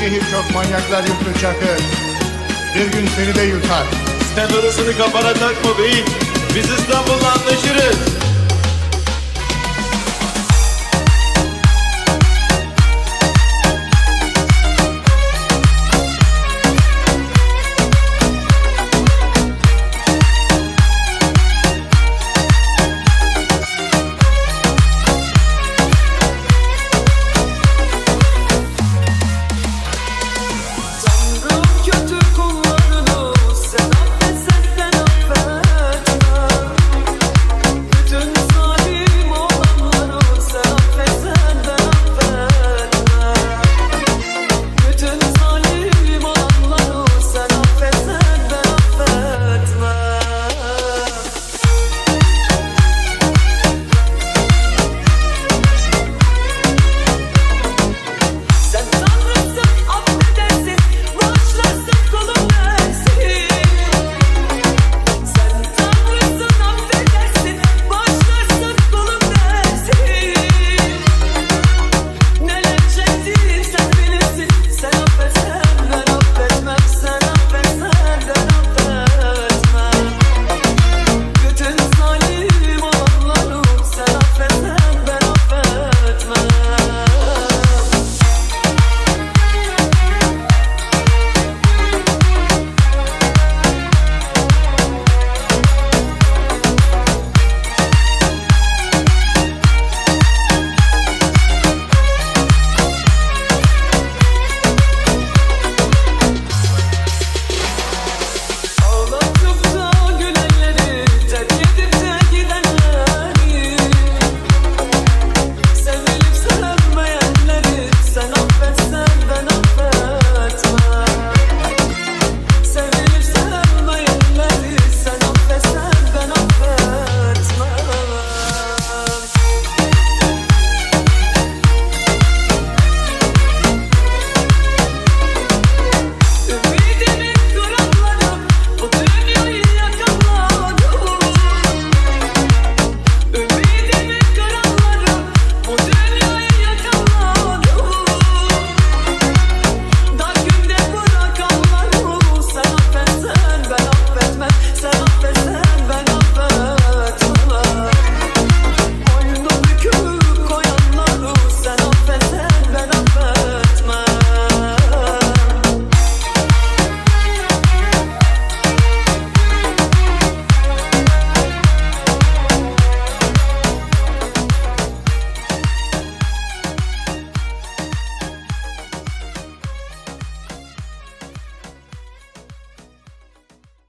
Şehir çok manyaklar yuttu Çakır. Bir gün seni de yutar. Sen orasını kafana takma beyim. Biz İstanbul'la anlaşırız.